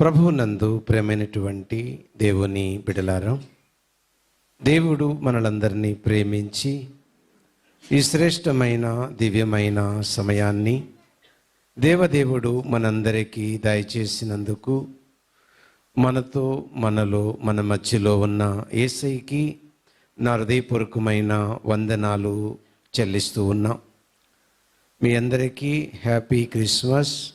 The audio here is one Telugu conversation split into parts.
ప్రభువునందు ప్రేమైనటువంటి దేవుని బిడలారా దేవుడు మనలందరినీ ప్రేమించి ఈ శ్రేష్టమైన దివ్యమైన సమయాన్ని దేవదేవుడు మనందరికీ దయచేసినందుకు మనతో మనలో మన మధ్యలో ఉన్న ఏసైకి నా హృదయపూర్వకమైన వందనాలు చెల్లిస్తూ ఉన్నాం. మీ అందరికీ హ్యాపీ క్రిస్మస్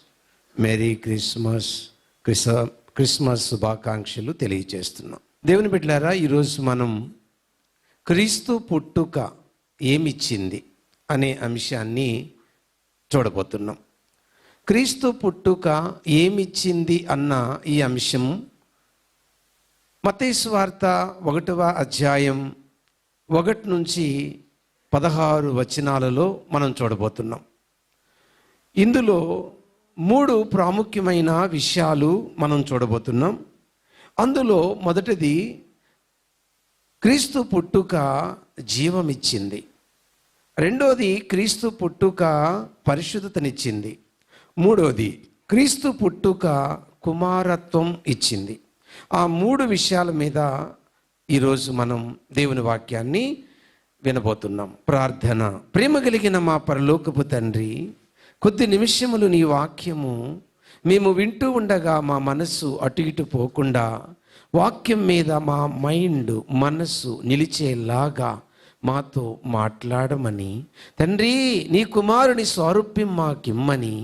మేరీ క్రిస్మస్ క్రిస క్రిస్మస్ శుభాకాంక్షలు తెలియజేస్తున్నాం దేవుని బిడ్డలారా ఈరోజు మనం క్రీస్తు పుట్టుక ఏమిచ్చింది అనే అంశాన్ని చూడబోతున్నాం. క్రీస్తు పుట్టుక ఏమిచ్చింది అన్న ఈ అంశం మతేశ్వార్త ఒకటవ అధ్యాయం ఒకటి నుంచి పదహారు వచనాలలో మనం చూడబోతున్నాం. ఇందులో మూడు ప్రాముఖ్యమైన విషయాలు మనం చూడబోతున్నాం. అందులో మొదటిది క్రీస్తు పుట్టుక జీవమిచ్చింది. రెండోది క్రీస్తు పుట్టుక పరిశుద్ధతనిచ్చింది. మూడోది క్రీస్తు పుట్టుక కుమారత్వం ఇచ్చింది. ఆ మూడు విషయాల మీద ఈరోజు మనం దేవుని వాక్యాన్ని వినబోతున్నాం. ప్రార్థన. ప్రేమ కలిగిన మా పరలోకపు తండ్రి కొద్ది నిమిషములు నీ వాక్యము మేము వింటూ ఉండగా మా మనస్సు అటు ఇటు పోకుండా వాక్యం మీద మా మైండ్ మనస్సు నిలిచేలాగా మాతో మాట్లాడమని తండ్రి నీ కుమారుని స్వారూప్యం మాకిమ్మని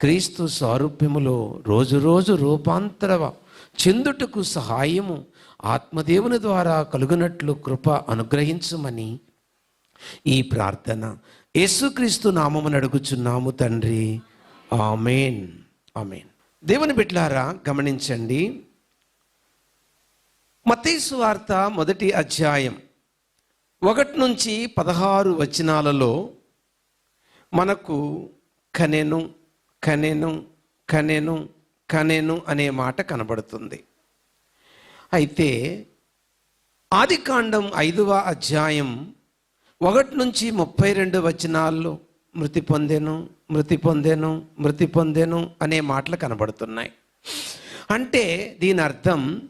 క్రీస్తు సారూప్యములో రోజు రోజు రూపాంతర చెందుటకు సహాయము ఆత్మదేవుని ద్వారా కలుగునట్లు కృప అనుగ్రహించమని ఈ ప్రార్థన యేసుక్రీస్తు నామమును అడుగుచున్నాము తండ్రి. ఆమెన్. ఆమెన్. దేవుని బిడ్లారా గమనించండి. మతీసు వార్త మొదటి అధ్యాయం ఒకటి నుంచి పదహారు వచనాలలో మనకు కనెను కనెను కనెను కనెను అనే మాట కనబడుతుంది. అయితే ఆదికాండం ఐదవ అధ్యాయం ఒకటి నుంచి ముప్పై రెండు వచనాల్లో మృతి పొందెను మృతి పొందెను మృతి పొందెను అనే మాటలు కనబడుతున్నాయి. అంటే దీని అర్థం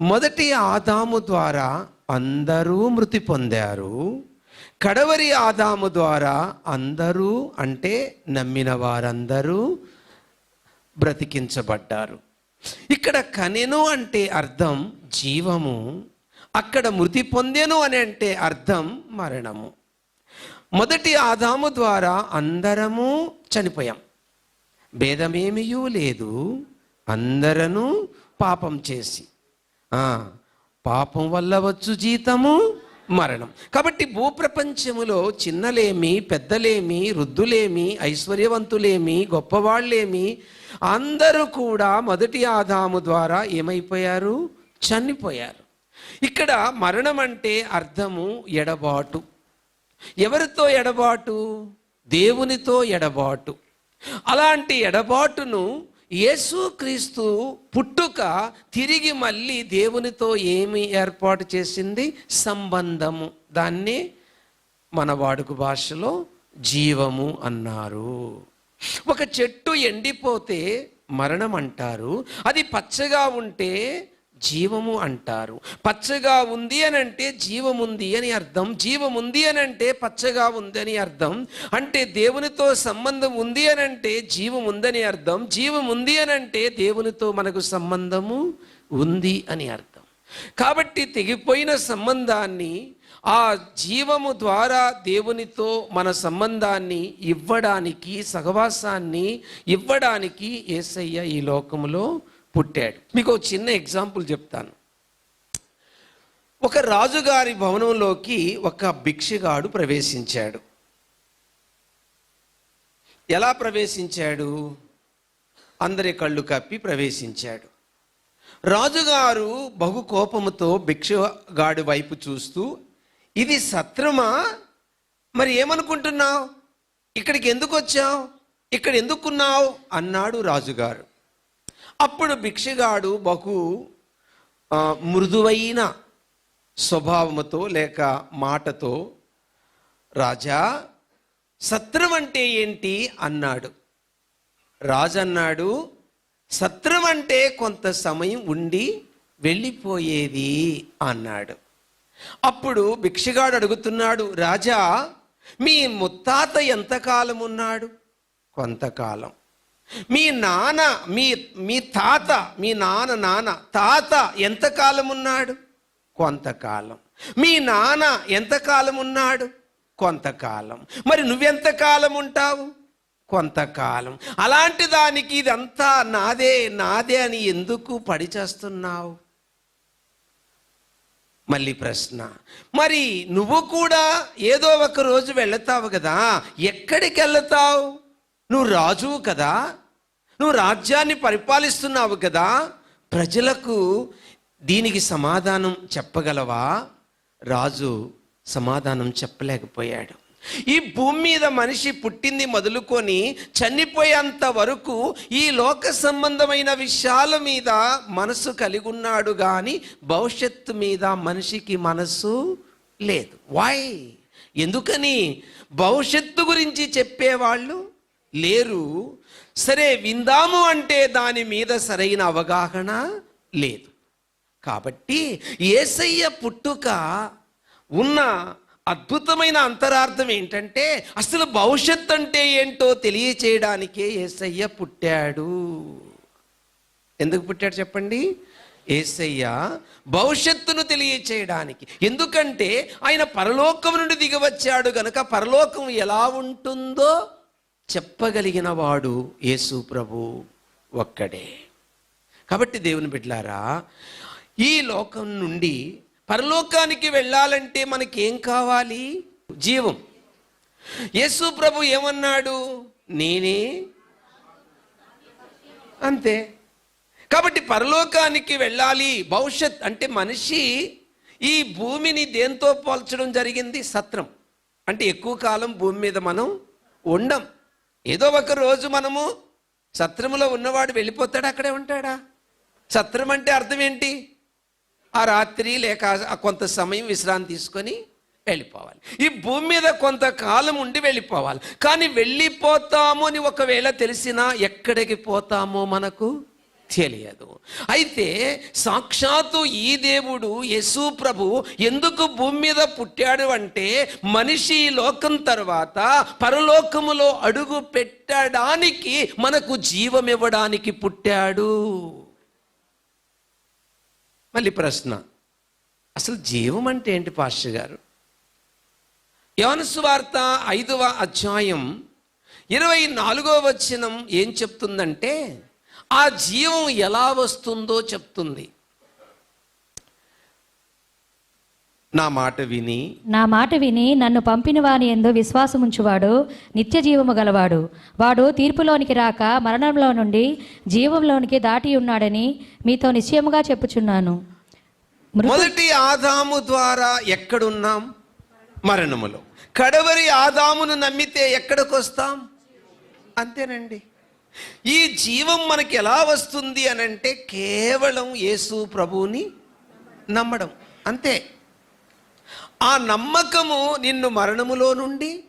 మొదటి ఆదాము ద్వారా అందరూ మృతి పొందారు కడవరి ఆదాము ద్వారా అందరూ అంటే నమ్మిన వారందరూ బ్రతికించబడ్డారు. ఇక్కడ కనెను అంటే అర్థం జీవము అక్కడ మృతి పొందెను అని అంటే అర్థం మరణము. మొదటి ఆదాము ద్వారా అందరము చనిపోయాం. భేదమేమియూ లేదు. అందరను పాపం చేసి. పాపం వల్ల వచ్చు జీతము మరణం. కాబట్టి భూప్రపంచములో చిన్నలేమి పెద్దలేమి వృద్ధులేమి ఐశ్వర్యవంతులేమి గొప్పవాళ్ళేమి అందరూ కూడా మొదటి ఆదాము ద్వారా ఏమైపోయారు? చనిపోయారు. ఇక్కడ మరణం అంటే అర్థము ఎడబాటు. ఎవరితో ఎడబాటు? దేవునితో ఎడబాటు. అలాంటి ఎడబాటును యేసుక్రీస్తు పుట్టుక తిరిగి మళ్ళీ దేవునితో ఏమి ఏర్పాటు చేసింది? సంబంధము. దాన్ని మన వాడుక భాషలో జీవము అన్నారు. ఒక చెట్టు ఎండిపోతే మరణం అంటారు. అది పచ్చగా ఉంటే జీవము అంటారు. పచ్చగా ఉంది అని అంటే జీవముంది అని అర్థం. జీవం ఉంది అని అంటే పచ్చగా ఉంది అని అర్థం. అంటే దేవునితో సంబంధం ఉంది అని అంటే జీవం ఉందని అర్థం. జీవం ఉంది అని అంటే దేవునితో మనకు సంబంధము ఉంది అని అర్థం. కాబట్టి తెగిపోయిన సంబంధాన్ని ఆ జీవము ద్వారా దేవునితో మన సంబంధాన్ని ఇవ్వడానికి సహవాసాన్ని ఇవ్వడానికి ఏసయ్య ఈ లోకములో పుట్టాడు. మీకు చిన్న ఎగ్జాంపుల్ చెప్తాను. ఒక రాజుగారి భవనంలోకి ఒక భిక్షగాడు ప్రవేశించాడు. ఎలా ప్రవేశించాడు? అందరి కళ్ళు కప్పి ప్రవేశించాడు. రాజుగారు బహు కోపముతో భిక్షగాడు వైపు చూస్తూ ఇది సత్రమా? మరి ఏమనుకుంటున్నావు? ఇక్కడికి ఎందుకు వచ్చావు? ఇక్కడ ఎందుకున్నావు? అన్నాడు రాజుగారు. అప్పుడు భిక్షగాడు బహు మృదువైన స్వభావముతో లేక మాటతో రాజా సత్రం అంటే ఏంటి? అన్నాడు. రాజు అన్నాడు సత్రం అంటే కొంత సమయం ఉండి వెళ్ళిపోయేది అన్నాడు. అప్పుడు భిక్షగాడు అడుగుతున్నాడు రాజా మీ ముత్తాత ఎంతకాలం ఉన్నాడు కొంతకాలం. మీ నాన్న మీ మీ తాత మీ నాన్న నాన్న తాత ఎంతకాలం ఉన్నాడు కొంతకాలం. మీ నాన్న ఎంతకాలం ఉన్నాడు కొంతకాలం. మరి నువ్వెంతకాలం ఉంటావు కొంతకాలం. అలాంటి దానికి ఇదంతా నాదే నాదే అని ఎందుకు పడి చేస్తున్నావు? మళ్ళీ ప్రశ్న. మరి నువ్వు కూడా ఏదో ఒక రోజు వెళతావు కదా? ఎక్కడికి వెళతావు నువ్వు రాజువు కదా. నువ్వు రాజ్యాన్ని పరిపాలిస్తున్నావు కదా. ప్రజలకు దీనికి సమాధానం చెప్పగలవా? రాజు సమాధానం చెప్పలేకపోయాడు. ఈ భూమి మీద మనిషి పుట్టింది మొదలుకొని చనిపోయేంత వరకు ఈ లోక సంబంధమైన విషయాల మీద మనసు కలిగి ఉన్నాడు కానీ భవిష్యత్తు మీద మనిషికి మనసు లేదు. వాయ్ ఎందుకని? భవిష్యత్తు గురించి చెప్పేవాళ్ళు లేరు. సరే విందాము అంటే దాని మీద సరైన అవగాహన లేదు. కాబట్టి ఏసయ్య పుట్టుక ఉన్న అద్భుతమైన అంతరార్థం ఏంటంటే అసలు భవిష్యత్ అంటే ఏంటో తెలియచేయడానికే ఏసయ్య పుట్టాడు. ఎందుకు పుట్టాడు చెప్పండి? ఏసయ్య భవిష్యత్తును తెలియచేయడానికి. ఎందుకంటే ఆయన పరలోకం నుండి దిగవచ్చాడు గనుక పరలోకం ఎలా ఉంటుందో చెప్పగలిగిన వాడు యేసు ప్రభు ఒక్కడే. కాబట్టి దేవుని బిడ్లారా ఈ లోకం నుండి పరలోకానికి వెళ్ళాలంటే మనకి ఏం కావాలి? జీవం. యేసు ప్రభు ఏమన్నాడు? నేనే. అంతే. కాబట్టి పరలోకానికి వెళ్ళాలి. భవిష్యత్ అంటే మనిషి ఈ భూమిని దేంతో పోల్చడం జరిగింది? సత్రం. అంటే ఎక్కువ కాలం భూమి మీద మనం ఉండం. ఏదో ఒక రోజు మనము సత్రములో ఉన్నవాడు వెళ్ళిపోతాడు? అక్కడే ఉంటాడా? సత్రం అంటే అర్థం ఏంటి? ఆ రాత్రి లేక ఆ కొంత సమయం విశ్రాంతి తీసుకొని వెళ్ళిపోవాలి. ఈ భూమి మీద కొంతకాలం ఉండి వెళ్ళిపోవాలి. కానీ వెళ్ళిపోతాము అని ఒకవేళ తెలిసినా ఎక్కడికి పోతామో మనకు? తెలియదు. అయితే సాక్షాత్తు ఈ దేవుడు యశు ప్రభు ఎందుకు భూమి మీద పుట్టాడు అంటే మనిషి లోకం తర్వాత పరలోకములో అడుగు పెట్టడానికి మనకు జీవం ఇవ్వడానికి పుట్టాడు. మళ్ళీ ప్రశ్న. అసలు జీవం అంటే ఏంటి పాస్టర్ గారు? యోనసు వార్త ఐదవ అధ్యాయం ఇరవై నాలుగో వచనం ఏం చెప్తుందంటే ఆ జీవం ఎలా వస్తుందో చెప్తుంది. నా మాట విని నా మాట విని నన్ను పంపిన వాని ఎందు విశ్వాసముంచువాడు నిత్య జీవము గలవాడు. వాడు తీర్పులోనికి రాక మరణంలో నుండి జీవంలోనికి దాటి ఉన్నాడని మీతో నిశ్చయముగా చెప్పుచున్నాను. మొదటి ఆదాము ద్వారా ఎక్కడున్నాం? మరణములో. కడవరి ఆదామును నమ్మితే ఎక్కడికి వస్తాం అంతేనండి. ఈ జీవం మనకి ఎలా వస్తుంది అని అంటే కేవలం యేసు ప్రభువుని నమ్మడం. అంతే. ఆ నమ్మకము నిన్ను మరణములో నుండి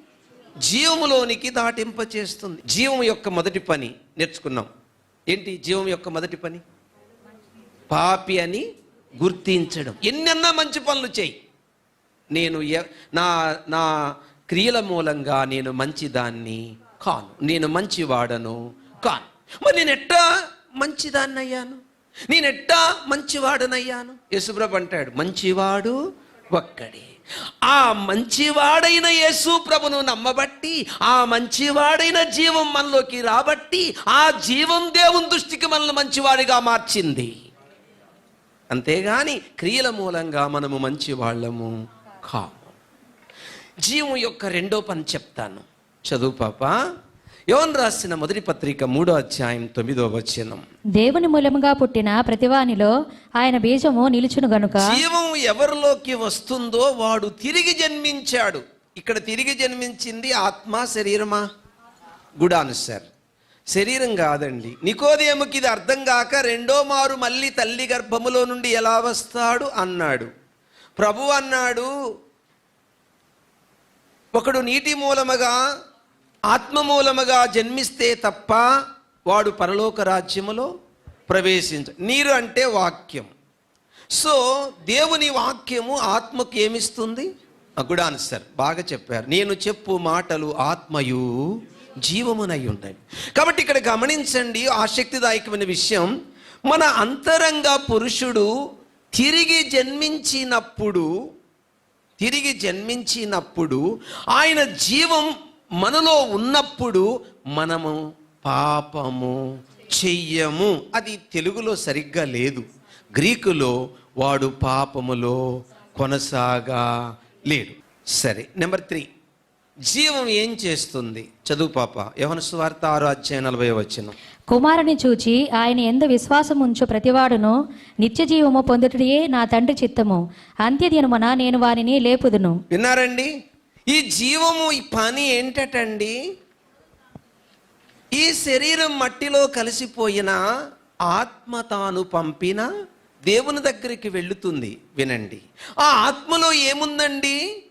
జీవములోనికి దాటింపచేస్తుంది. జీవం యొక్క మొదటి పని నేర్చుకున్నాం. ఏంటి జీవం యొక్క మొదటి పని? పాపి అని గుర్తించడం. ఎన్నెన్నా మంచి పనులు చేయి. నేను నా నా క్రియల మూలంగా నేను మంచిదాన్ని కాను. నేను మంచివాడను. కాను మరి నేను ఎట్టా మంచిదాన్ని అయ్యాను నేను ఎట్టా మంచివాడనయ్యాను? యేసుప్రభు అంటాడు మంచివాడు ఒక్కడే. ఆ మంచివాడైన యేసు ప్రభును నమ్మబట్టి ఆ మంచివాడైన జీవం మనలోకి రాబట్టి ఆ జీవం దేవుని దృష్టికి మనల్ని మంచివాడిగా మార్చింది. అంతేగాని క్రియల మూలంగా మనము మంచివాళ్ళము కాము. జీవం యొక్క రెండో పని చెప్తాను. చదువు పాప యోన్ రాసిన మొదటి పత్రిక మూడో అధ్యాయం తొమ్మిదో వచనం. దేవుని మూలముగా పుట్టిన ప్రతివానిలో ఆయన బీజము నిలుచును గనుక జీవం ఎవరిలోకి వస్తుందో వాడు తిరిగి జన్మించాడు. ఇక్కడ తిరిగి జన్మించింది ఆత్మ శరీరమా? గుడాను సార్ శరీరం కాదండి. నికోదేముకి ఇది అర్థం కాక రెండో మారు మళ్ళీ తల్లి గర్భములో నుండి ఎలా వస్తాడు అన్నాడు. ప్రభు అన్నాడు ఒకడు నీటి మూలముగా ఆత్మ మూలముగా జన్మిస్తే తప్ప వాడు పరలోక రాజ్యములో ప్రవేశించ నీరు అంటే వాక్యం. సో దేవుని వాక్యము ఆత్మకు ఏమిస్తుంది? గుడ్ ఆన్సర్ బాగా చెప్పారు. నేను చెప్పు మాటలు ఆత్మయు జీవమునై ఉన్నాయి కాబట్టి ఇక్కడ గమనించండి ఆసక్తిదాయకమైన విషయం. మన అంతరంగ పురుషుడు తిరిగి జన్మించినప్పుడు తిరిగి జన్మించినప్పుడు ఆయన జీవం మనలో ఉన్నప్పుడు మనము పాపము చెయ్యము. అది తెలుగులో సరిగ్గా లేదు. గ్రీకులో వాడు పాపములో కొనసాగా లేడు. సరే నెంబర్ త్రీ. జీవం ఏం చేస్తుంది? చదువు పాప. యవన సువార్త ఆరో అధ్యాయం నలభై వచ్చిన కుమారుని చూచి ఆయన ఎందు విశ్వాసం ఉంచు ప్రతివాడును నిత్య జీవము పొందుటయే నా తండ్రి చిత్తము. అంత్యదినమున నేను వారిని లేపుదును. విన్నారండి? ఈ జీవము ఈ పని ఏంటటండి? ఈ శరీరం మట్టిలో కలిసిపోయిన ఆత్మ తాను పంపిన దేవుని దగ్గరికి వెళుతుంది. వినండి. ఆ ఆత్మలో ఏముందండి?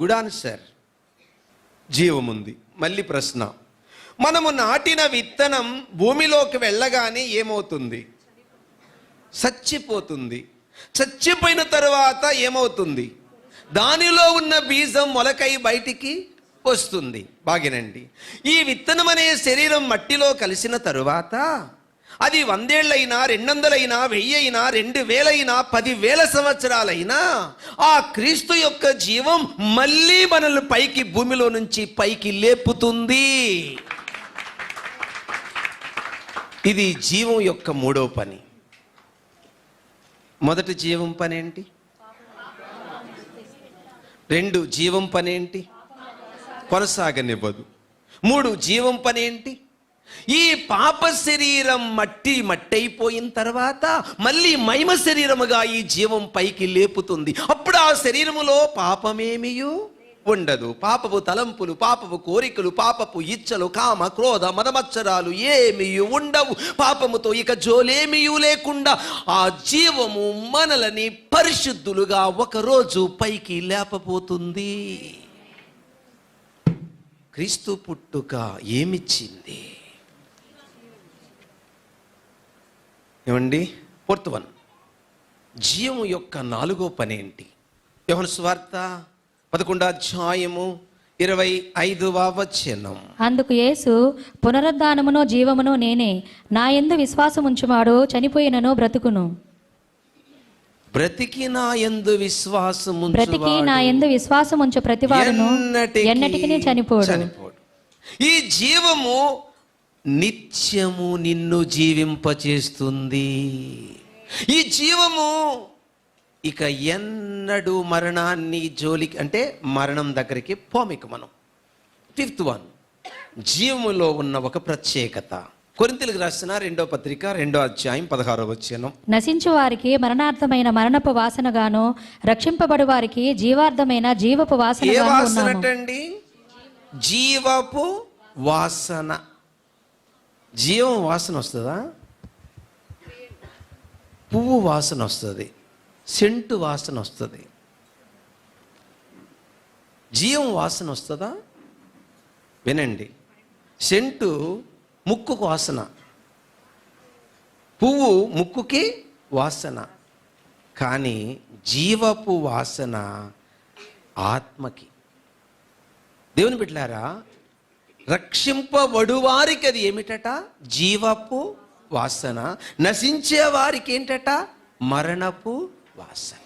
Good answer. జీవముంది. మళ్ళీ ప్రశ్న. మనము నాటిన విత్తనం భూమిలోకి వెళ్ళగానే ఏమవుతుంది? చచ్చిపోతుంది. చచ్చిపోయిన తరువాత ఏమవుతుంది? దానిలో ఉన్న బీజం మొలకై బయటికి వస్తుంది. బాగినండి. ఈ విత్తనం అనే శరీరం మట్టిలో కలిసిన తరువాత అది వందేళ్ళైనా రెండొందలైనా వెయ్యి అయినా రెండు వేలైనా పదివేల సంవత్సరాలైనా ఆ క్రీస్తు యొక్క జీవం మళ్ళీ మనల్ని పైకి భూమిలో నుంచి పైకి లేపుతుంది. ఇది జీవం యొక్క మూడో పని. మొదటి జీవం పని ఏంటి రెండు జీవం పని ఏంటి కొనసాగనివ్వదు. మూడు జీవం పని ఏంటి ఈ పాప శరీరం మట్టి మట్టయిపోయిన తర్వాత మళ్ళీ మహిమ శరీరముగా ఈ జీవం పైకి లేపుతుంది. అప్పుడు ఆ శరీరములో పాపమేమియు? ఉండదు. పాపపు తలంపులు పాపపు కోరికలు పాపపు ఇచ్చలు కామ క్రోధ మదమచ్చరాలు ఏమీ ఉండవు. పాపముతో ఇక జోలేమీ లేకుండా ఆ జీవము మనలని పరిశుద్ధులుగా ఒకరోజు పైకి లేపబోతుంది. క్రీస్తు పుట్టుక ఏమిచ్చింది? ఏమండి? Fourth one. జీవం యొక్క నాలుగో పని ఏంటి స్వార్థ పదకొండో అధ్యాయము ఇరవై ఐదవ వచనం. అందుకు యేసు పునరుద్ధానమును జీవమును నేనే. నా ఎందు విశ్వాసం ఉంచువాడు చనిపోయినను బ్రతుకును. బ్రతికిన ఎందు విశ్వాసము బ్రతికి నా ఎందు విశ్వాసం ఉంచు ప్రతివాడును ఎన్నటికి చనిపోడు. ఈ జీవము నిత్యము నిన్ను జీవింపచేస్తుంది. ఈ జీవము ఇక ఎన్నడూ మరణాన్ని జోలికి అంటే మరణం దగ్గరికి పోమిక మనం. ఫిఫ్త్ వన్ జీవములో ఉన్న ఒక ప్రత్యేకత. కొరింతలకు రాసిన రెండో పత్రిక రెండో అధ్యాయం పదహారో వచ్చాను నశించు వారికి మరణార్థమైన మరణపు వాసనగాను రక్షింపబడు వారికి జీవార్థమైన జీవపు ఏ వాసన ఉన్నాను అండి జీవపు వాసన. జీవం వాసన వస్తుందా? పువ్వు వాసన వస్తుంది. సెంటు వాసన వస్తుంది. జీవం వాసన వస్తుందా? వినండి. సెంటు ముక్కుకు వాసన. పువ్వు ముక్కుకి వాసన. కానీ జీవపు వాసన ఆత్మకి. దేవుని బిడ్డలారా రక్షింపబడువారికి అది ఏమిటట? జీవపు వాసన. నశించే వారికి ఏంటట? మరణపు వాసన.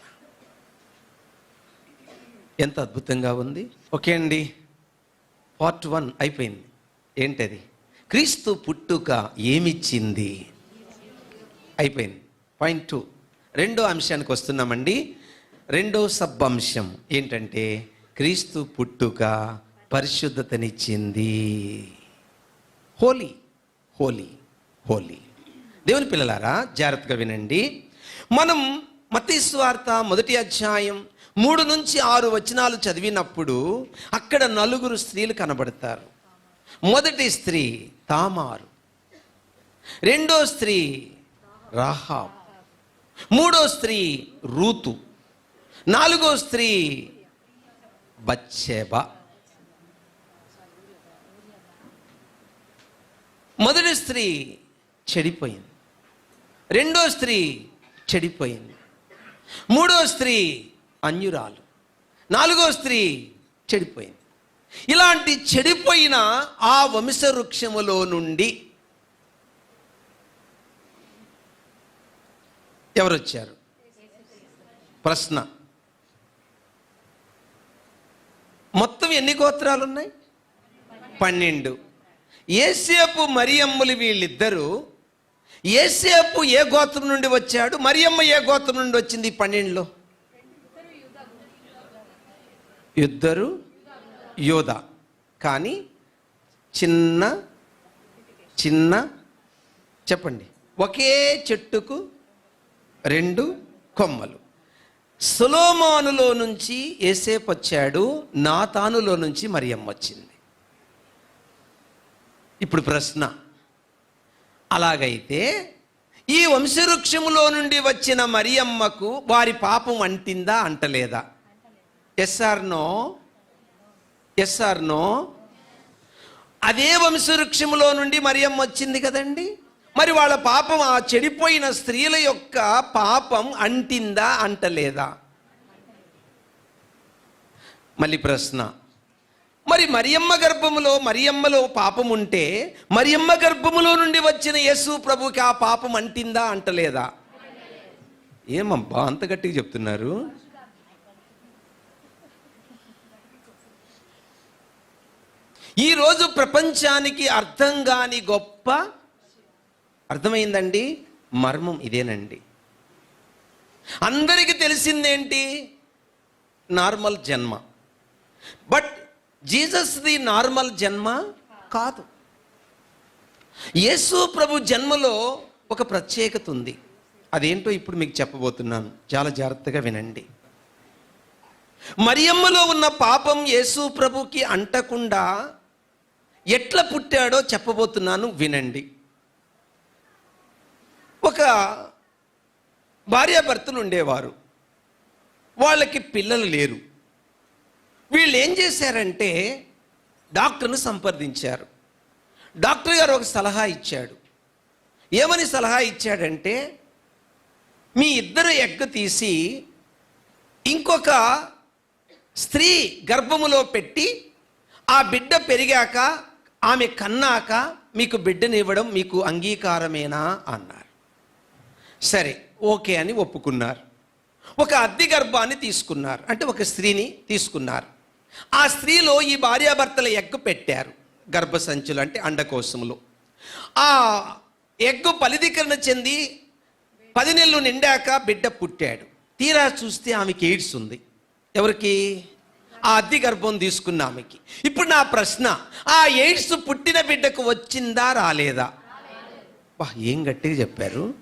ఎంత అద్భుతంగా ఉంది. ఓకే అండి. పార్ట్ వన్ అయిపోయింది. ఏంటది? క్రీస్తు పుట్టుక ఏమిచ్చింది? అయిపోయింది. Point two. రెండో అంశానికి వస్తున్నామండి. రెండో సబ్ అంశం ఏంటంటే క్రీస్తు పుట్టుక పరిశుద్ధతనిచ్చింది. హోలీ హోలీ హోలీ. దేవుని పిల్లలారా జాగ్రత్తగా వినండి. మనం మతీశ్వార్త మొదటి అధ్యాయం మూడు నుంచి ఆరు వచనాలు చదివినప్పుడు అక్కడ నలుగురు స్త్రీలు కనబడతారు. మొదటి స్త్రీ తామారు. రెండో స్త్రీ రాహాబ్. మూడో స్త్రీ రూతు. నాలుగో స్త్రీ బచ్చేబ మొదటి స్త్రీ చెడిపోయింది. రెండో స్త్రీ చెడిపోయింది. మూడో స్త్రీ అన్యురాలు. నాలుగో స్త్రీ చెడిపోయింది. ఇలాంటి చెడిపోయిన ఆ వంశవృక్షములో నుండి ఎవరొచ్చారు? ప్రశ్న. మొత్తం ఎన్ని గోత్రాలు ఉన్నాయి పన్నెండు. ఏసేపు మరియమ్మలు వీళ్ళిద్దరూ ఏసేపు ఏ గోత్రం నుండి వచ్చాడు? మరియమ్మ ఏ గోత్రం నుండి వచ్చింది పన్నెండులో? ఇద్దరు యోధ కానీ చిన్న చిన్న చెప్పండి. ఒకే చెట్టుకు రెండు కొమ్మలు. సులోమానులో నుంచి ఏసేపు వచ్చాడు నాతానులో నుంచి మరియమ్మ వచ్చింది. ఇప్పుడు ప్రశ్న. అలాగైతే ఈ వంశవృక్షములో నుండి వచ్చిన మరియమ్మకు వారి పాపం అంటిందా అంటలేదా? ఎస్ఆర్నో ఎస్ఆర్నో అదే వంశవృక్షములో నుండి మరియమ్మ వచ్చింది కదండి. మరి వాళ్ళ పాపం ఆ చెడిపోయిన స్త్రీల యొక్క పాపం అంటిందా అంటలేదా? మళ్ళీ ప్రశ్న. మరి మరియమ్మ గర్భములో మరియమ్మలో పాపం ఉంటే మరియమ్మ గర్భములో నుండి వచ్చిన యేసు ప్రభుకి ఆ పాపం అంటిందా అంటలేదా? ఏమబ్బా అంత గట్టిగా చెప్తున్నారు. ఈరోజు ప్రపంచానికి అర్థం కాని గొప్ప అర్థమైందండి? మర్మం ఇదేనండి. అందరికీ తెలిసిందేంటి? నార్మల్ జన్మ. బట్ జీసస్ ది నార్మల్ జన్మ కాదు. యేసు ప్రభు జన్మలో ఒక ప్రత్యేకత ఉంది. అదేంటో ఇప్పుడు మీకు చెప్పబోతున్నాను. చాలా జాగ్రత్తగా వినండి. మరియమ్మలో ఉన్న పాపం యేసు ప్రభుకి అంటకుండా ఎట్లా పుట్టాడో చెప్పబోతున్నాను వినండి. ఒక భార్యాభర్తలు ఉండేవారు. వాళ్ళకి పిల్లలు లేరు. వీళ్ళు ఏం చేశారంటే డాక్టర్ను సంప్రదించారు. డాక్టర్ గారు ఒక సలహా ఇచ్చాడు. ఏమని సలహా ఇచ్చాడంటే మీ ఇద్దరు ఎగ్ తీసి ఇంకొక స్త్రీ గర్భములో పెట్టి ఆ బిడ్డ పెరిగాక ఆమె కన్నాక మీకు బిడ్డనివ్వడం మీకు అంగీకారమేనా అన్నారు. సరే ఓకే అని ఒప్పుకున్నారు. ఒక అద్దె గర్భాన్ని తీసుకున్నారు. అంటే ఒక స్త్రీని తీసుకున్నారు. ఆ స్త్రీలో ఈ భార్యాభర్తల ఎగ్గు పెట్టారు గర్భసంచులు అంటే అండకోశములు. ఆ ఎగ్గు ఫలిదీకరణ చెంది పది నెలలు నిండాక బిడ్డ పుట్టాడు. తీరా చూస్తే ఆమెకి ఎయిడ్స్ ఉంది. ఎవరికి? ఆ అద్దె గర్భం తీసుకున్న ఆమెకి. ఇప్పుడు నా ప్రశ్న ఆ ఎయిడ్స్ పుట్టిన బిడ్డకు వచ్చిందా రాలేదా? వా ఏం గట్టిగా చెప్పారు.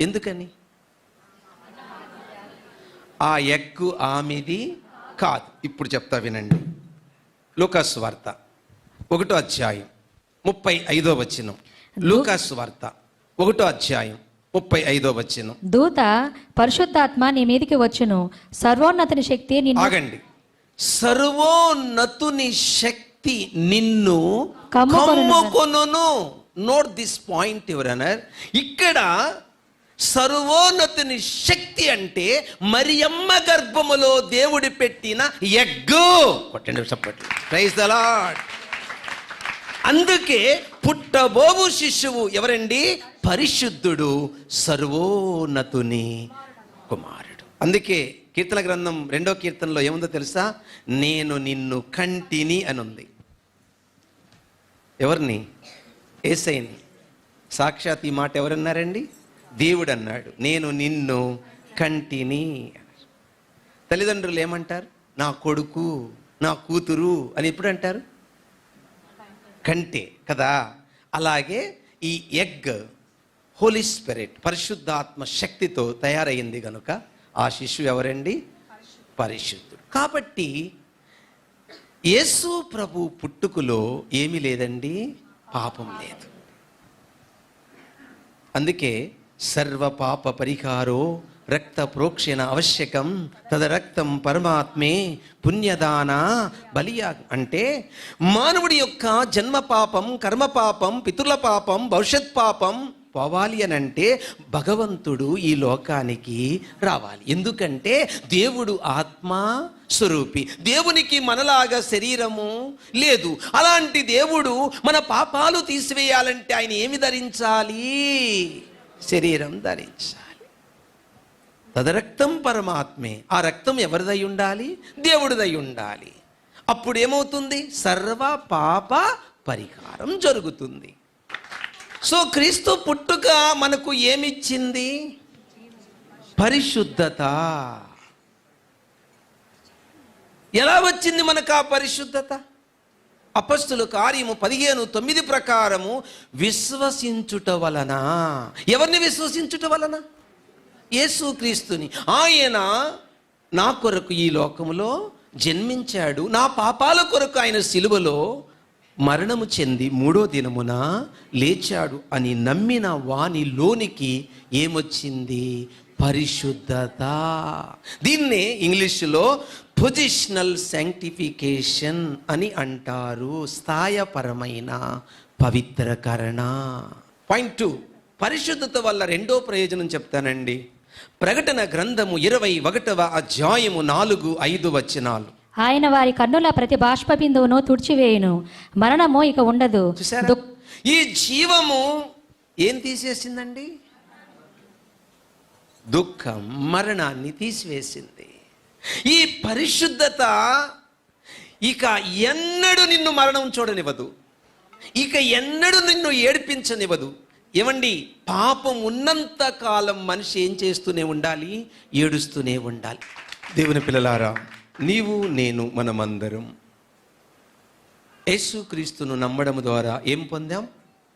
ఎందుకని? ఆ ఎగ్గు ఆమెది కాదు. ఇప్పుడు చెప్తా వినండి. లూకాస్ వార్త ఒకటో అధ్యాయం ముప్పై ఐదో వచనం. లూకాస్ వార్త ఒకటో అధ్యాయం ముప్పై ఐదో వచనం. దూత పరిశుద్ధాత్మ నీ మీదికి వచ్చును. సర్వోన్నతుని శక్తి నిన్ను ఆగండి. సర్వోన్నతుని శక్తి నిన్ను. కమ్ముకొనును. నోట్ దిస్ పాయింట్ ఎవరనర్ ఇక్కడ సర్వోన్నతుని శక్తి అంటే మరియమ్మ గర్భములో దేవుడి పెట్టిన ఎగ్గు. కొట్టండి చప్పట్లు ప్రైజ్ ద లార్డ్ అందుకే పుట్టబోవు శిశువు ఎవరండి? పరిశుద్ధుడు సర్వోన్నతుని కుమారుడు. అందుకే కీర్తన గ్రంథం రెండో కీర్తనలో ఏముందో తెలుసా? నేను నిన్ను కంటిని అని ఉంది ఎవరిని? ఏసైని. సాక్షాత్ ఈ మాట ఎవరన్నారండి? దేవుడు అన్నాడు నేను నిన్ను కంటిని. తల్లిదండ్రులు ఏమంటారు? నా కొడుకు నా కూతురు అని ఎప్పుడు అంటారు? కంటే కదా? అలాగే ఈ ఎగ్ హోలీ స్పిరిట్ పరిశుద్ధాత్మ శక్తితో తయారైంది కనుక ఆ శిశువు ఎవరండి? పరిశుద్ధుడు. కాబట్టి యేసు ప్రభు పుట్టుకులో ఏమీ లేదండి? పాపం లేదు. అందుకే సర్వ పాప పరిహారో రక్త ప్రోక్షణ ఆవశ్యకం తద రక్తం పరమాత్మే పుణ్యదాన బలియా అంటే మానవుడి యొక్క జన్మ పాపం కర్మ పాపం పితృల పాపం భవిష్యత్ పాపం పోవాలి అని అంటే భగవంతుడు ఈ లోకానికి రావాలి. ఎందుకంటే దేవుడు ఆత్మ స్వరూపి. దేవునికి మనలాగా శరీరము లేదు. అలాంటి దేవుడు మన పాపాలు తీసివేయాలంటే ఆయన ఏమి ధరించాలి? శరీరం ధరించాలి. తదరక్తం పరమాత్మే ఆ రక్తం ఎవరిదై ఉండాలి? దేవుడిదై ఉండాలి. అప్పుడు ఏమవుతుంది సర్వ పాప పరిహారం జరుగుతుంది. సో క్రీస్తు పుట్టుక మనకు ఏమిచ్చింది? పరిశుద్ధత. ఎలా వచ్చింది మనకు ఆ పరిశుద్ధత? అపస్తుల కార్యము పదిహేను తొమ్మిది ప్రకారము విశ్వసించుట వలన. ఎవరిని విశ్వసించుట వలన? యేసుక్రీస్తుని. ఆయన నా కొరకు ఈ లోకములో జన్మించాడు. నా పాపాల కొరకు ఆయన సిలువలో మరణము చెంది మూడో దినమున లేచాడు అని నమ్మిన వాని లోనికి ఏమొచ్చింది? పరిశుద్ధత. దీన్నే ఇంగ్లీషులో పొజిషనల్ శాంక్టిఫికేషన్ అని అంటారు. స్థాయపరమైన పవిత్రకరణ. Point two. పరిశుద్ధత వల్ల రెండో ప్రయోజనం చెప్తానండి. ప్రకటన గ్రంథము ఇరవై ఒకటవ అధ్యాయము నాలుగు ఐదు వచనాలు. ఆయన వారి కన్నుల ప్రతి బాష్ప బిందువును తుడిచివేయును. మరణము ఇక ఉండదు. ఈ జీవము ఏం తీసేసిందండి? దుఃఖం మరణాన్ని తీసివేసింది. ఈ పరిశుద్ధత ఇక ఎన్నడూ నిన్ను మరణం చూడనివ్వదు. ఇక ఎన్నడూ నిన్ను ఏడిపించనివ్వదు. ఏమండి? పాపం ఉన్నంత కాలం మనిషి ఏం చేస్తూనే ఉండాలి? ఏడుస్తూనే ఉండాలి. దేవుని పిల్లలారా నీవు నేను మనమందరం యేసుక్రీస్తును నమ్మడం ద్వారా ఏం పొందాం?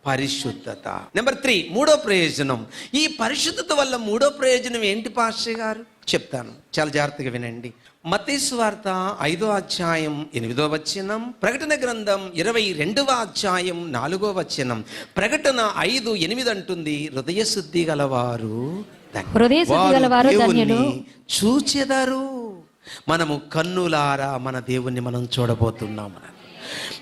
పరిశుద్ధత. నెంబర్ త్రీ మూడో ప్రయోజనం. ఈ పరిశుద్ధత వల్ల మూడో ప్రయోజనం ఏంటి పాస్టర్ గారు? చెప్తాను. చాలా జాగ్రత్తగా వినండి. మతేశ్వార్త ఐదో అధ్యాయం ఎనిమిదో వచనం ప్రకటన గ్రంథం ఇరవై రెండవ అధ్యాయం నాలుగో వచనం. ప్రకటన ఐదు ఎనిమిది అంటుంది హృదయ శుద్ధి గలవారు చూచెదరు. మనము కన్నులారా మన దేవుణ్ణి మనం చూడబోతున్నాం మనం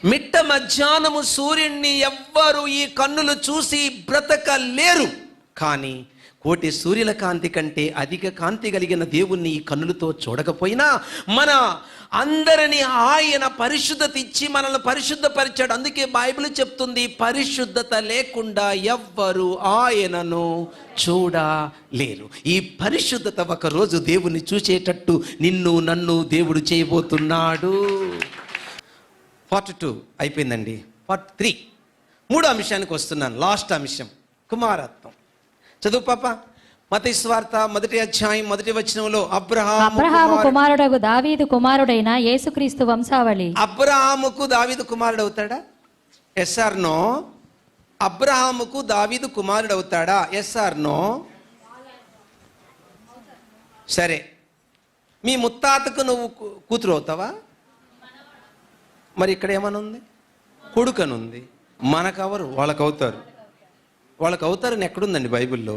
మిట్ట మధ్యాహ్నము సూర్యుణ్ణి ఎవ్వరు ఈ కన్నులు చూసి బ్రతకలేరు. కానీ కోటి సూర్యుల కాంతి కంటే అధిక కాంతి కలిగిన దేవుణ్ణి ఈ కన్నులతో చూడకపోయినా మన అందరిని ఆయన పరిశుద్ధత ఇచ్చి మనల్ని పరిశుద్ధపరిచాడు. అందుకే బైబిల్ చెప్తుంది పరిశుద్ధత లేకుండా ఎవ్వరు ఆయనను చూడలేరు. ఈ పరిశుద్ధత ఒకరోజు దేవుణ్ణి చూసేటట్టు నిన్ను నన్ను దేవుడు చేయబోతున్నాడు. పార్ట్ టూ అయిపోయిందండి. పార్ట్ త్రీ మూడో అంశానికి వస్తున్నాను. లాస్ట్ అంశం. కుమారత్వం. చదువు పాప మత స్వార్థ మొదటి అధ్యాయం మొదటి వచనంలో అబ్రహాము అబ్రహాము దావీదు కుమారుడైన యేసుక్రీస్తు వంశావళి. అబ్రహాముకు దావీదు కుమారుడు అవుతాడా ఎస్ఆర్ నో అబ్రహాముకు దావీదు కుమారుడు అవుతాడా ఎస్ఆర్ నో సరే. మీ ముత్తాతకు నువ్వు కూతురు అవుతావా మరి ఇక్కడ ఏమనుంది? కొడుకనుంది. మనకెవరు వాళ్ళకు అవుతారు వాళ్ళకు అవుతారని ఎక్కడుందండి బైబిల్లో?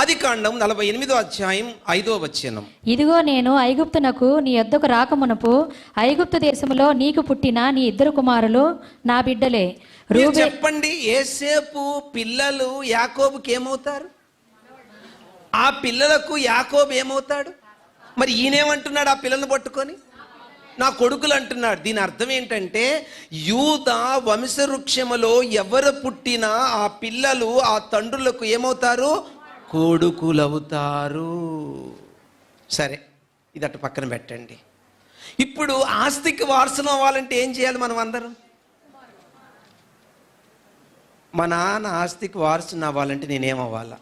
ఆది కాండం నలభై ఎనిమిదో అధ్యాయం ఐదో వచనం. ఇదిగో నేను ఐగుప్తునకు నీ యొద్దకు రాకమునపు ఐగుప్తు దేశములో నీకు పుట్టిన నీ ఇద్దరు కుమారులు నా బిడ్డలే. చెప్పండి ఏసేపు పిల్లలు యాకోబుకి ఏమవుతారు? ఆ పిల్లలకు యాకోబు ఏమవుతాడు? మరి ఈయనేమంటున్నాడు ఆ పిల్లల్ని పట్టుకొని? నా కొడుకులు అంటున్నాడు దీని అర్థం ఏంటంటే యూద వంశవృక్షములో ఎవరు పుట్టినా ఆ పిల్లలు ఆ తండ్రులకు ఏమవుతారు? కొడుకులవుతారు. సరే ఇది అటు పక్కన పెట్టండి. ఇప్పుడు ఆస్తికి వారసులు అవ్వాలంటే ఏం చేయాలి మనం అందరం? మా నాన్న ఆస్తికి వారసుని అవ్వాలంటే నేనేమవ్వాలా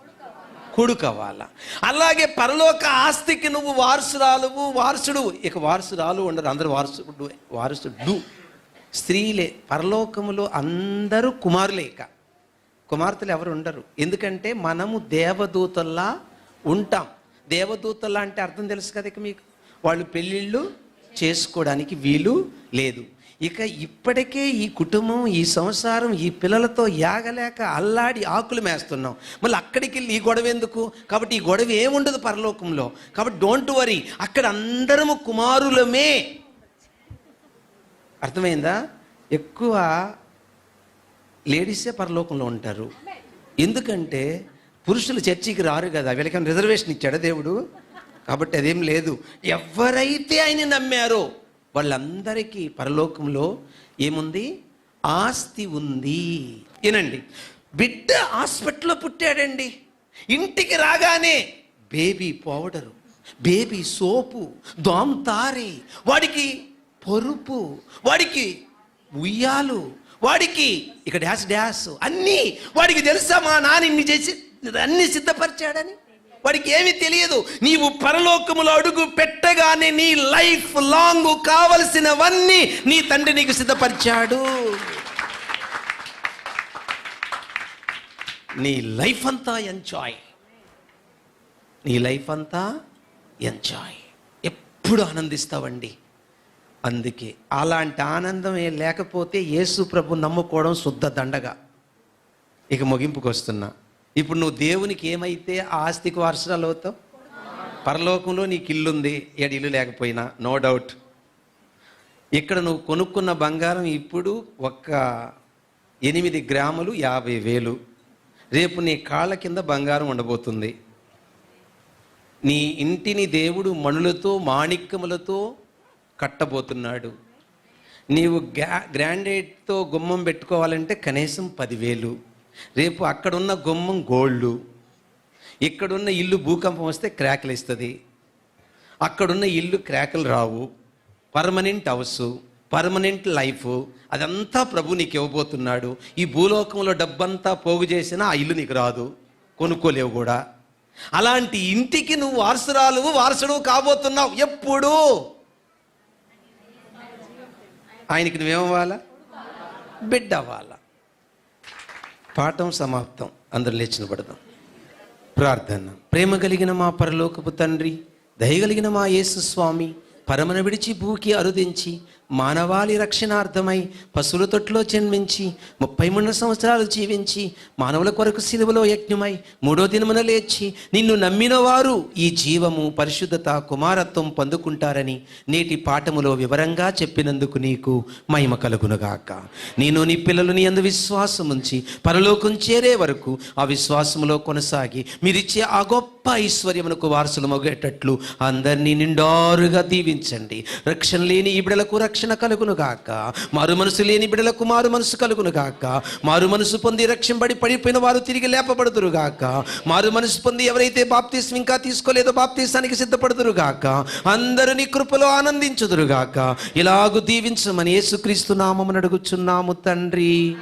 కొడుకవ్వాలా. అలాగే పరలోక ఆస్తికి నువ్వు వారసురాలువు వారసుడు ఇక వారసురాలు ఉండరు అందరూ వారసుడు వారసుడు. స్త్రీలే పరలోకములో అందరూ కుమారులే ఇక. కుమార్తెలు ఎవరు ఉండరు. ఎందుకంటే మనము దేవదూతల్లా ఉంటాం. దేవదూతల్లా అంటే అర్థం తెలుసు కదా ఇక మీకు? వాళ్ళు పెళ్ళిళ్ళు చేసుకోవడానికి వీలు లేదు. ఇక ఇప్పటికే ఈ కుటుంబం ఈ సంసారం ఈ పిల్లలతో యాగలేక అల్లాడి ఆకులు మేస్తున్నాం. మళ్ళీ అక్కడికి వెళ్ళి ఈ గొడవ ఎందుకు? కాబట్టి ఈ గొడవ ఏముండదు పరలోకంలో. కాబట్టి డోంట్ వరీ అక్కడ అందరము కుమారులమే. అర్థమైందా? ఎక్కువ లేడీసే పరలోకంలో ఉంటారు. ఎందుకంటే పురుషులు చర్చికి రారు కదా వీళ్ళకి రిజర్వేషన్ ఇచ్చాడు దేవుడు? కాబట్టి అదేం లేదు. ఎవరైతే ఆయన నమ్మారో వాళ్ళందరికీ పరలోకంలో ఏముంది? ఆస్తి ఉంది. ఏనండి బిడ్డ హాస్పిటల్లో పుట్టాడండి. ఇంటికి రాగానే బేబీ పౌడరు బేబీ సోపు దోమతారి వాడికి పరుపు వాడికి ఉయ్యాలు వాడికి ఇక డ్యాస్ డ్యాస్ అన్నీ వాడికి తెలుసా మా నాన్న ఇన్ని చేసి అన్ని సిద్ధపరిచాడని? వాడికి ఏమీ తెలియదు. నీవు పరలోకములో అడుగు పెట్టగానే నీ లైఫ్ లాంగ్ కావలసినవన్నీ నీ తండ్రి నీకు సిద్ధపరిచాడు. నీ లైఫ్ అంతా ఎంజాయ్. నీ లైఫ్ అంతా ఎంజాయ్. ఎప్పుడు ఆనందిస్తావండి. అందుకే అలాంటి ఆనందమే లేకపోతే యేసు ప్రభు నమ్ముకోవడం శుద్ధ దండగా. ఇక ముగింపుకు వస్తున్నా ఇప్పుడు నువ్వు దేవునికి ఏమైతే ఆస్తికి వారసురాలు అవుతావు? పరలోకంలో నీకు ఇల్లు ఉంది ఏడు ఇల్లు లేకపోయినా నో డౌట్ ఇక్కడ నువ్వు కొనుక్కున్న బంగారం ఇప్పుడు ఒక్క ఎనిమిది గ్రాములు యాభై వేలు. రేపు నీ కాళ్ళ కింద బంగారం ఉండబోతుంది. నీ ఇంటిని దేవుడు మణులతో మాణిక్యములతో కట్టబోతున్నాడు. నీవు గ్రా గ్రాండేట్తో గుమ్మం పెట్టుకోవాలంటే కనీసం పదివేలు. రేపు అక్కడున్న గుమ్మం గోళ్ళు ఇక్కడున్న ఇల్లు భూకంపం వస్తే క్రాకులు ఇస్తుంది అక్కడున్న ఇల్లు క్రాకులు రావు పర్మనెంట్ హౌస్ పర్మనెంట్ లైఫ్ అదంతా ప్రభు నీకు ఇవ్వబోతున్నాడు. ఈ భూలోకంలో డబ్బంతా పోగు చేసినా ఆ ఇల్లు నీకు రాదు కొనుక్కోలేవు కూడా. అలాంటి ఇంటికి నువ్వు వారసురాలు వారసుడు కాబోతున్నావు ఎప్పుడు. ఆయనకి నువ్వేమవ్వాలా బిడ్డ అవ్వాలా? పాఠం సమాప్తం. అందరు లేచిన పడదాం. ప్రార్థన. ప్రేమ కలిగిన మా పరలోకపు తండ్రి దయగలిగిన మా యేసు స్వామి పరమన విడిచి భూకి అరుదించి మానవాళి రక్షణార్థమై పశువుల తొట్టులో జన్మించి ముప్పై మూడు సంవత్సరాలు జీవించి మానవుల కొరకు సిలువలో యజ్ఞమై మూడో దినమున లేచి నిన్ను నమ్మిన వారు ఈ జీవము పరిశుద్ధత కుమారత్వం పొందుకుంటారని నేటి పాఠములో వివరంగా చెప్పినందుకు నీకు మహిమ కలుగునుగాక. నేను నీ పిల్లలు నీ అందు విశ్వాసం ఉంచి పరలోకం చేరే వరకు ఆ విశ్వాసములో కొనసాగి మీరిచ్చే ఆ గొప్ప ఐశ్వర్యమునకు వారసులు మొగేటట్లు అందరినీ నిండారుగా దీవించండి. రక్షణ లేని ఈ బిడలకు రక్షణ కలుగును గాక. మారు మనసు లేని బిడలకు మారు మనసు కలుగును గాక. మారు మనసు పొంది రక్షింపడి పడిపోయిన వారు తిరిగి లేపబడుదురు గాక. మారు మనసు పొంది ఎవరైతే బాప్తీసం ఇంకా తీసుకోలేదో బాప్తీసానికి సిద్ధపడుదురు గాక. అందరూ నీ కృపలో ఆనందించుదురు గాక. ఇలాగు దీవించమని యేసుక్రీస్తు నామమును అడుగుచున్నాము తండ్రి.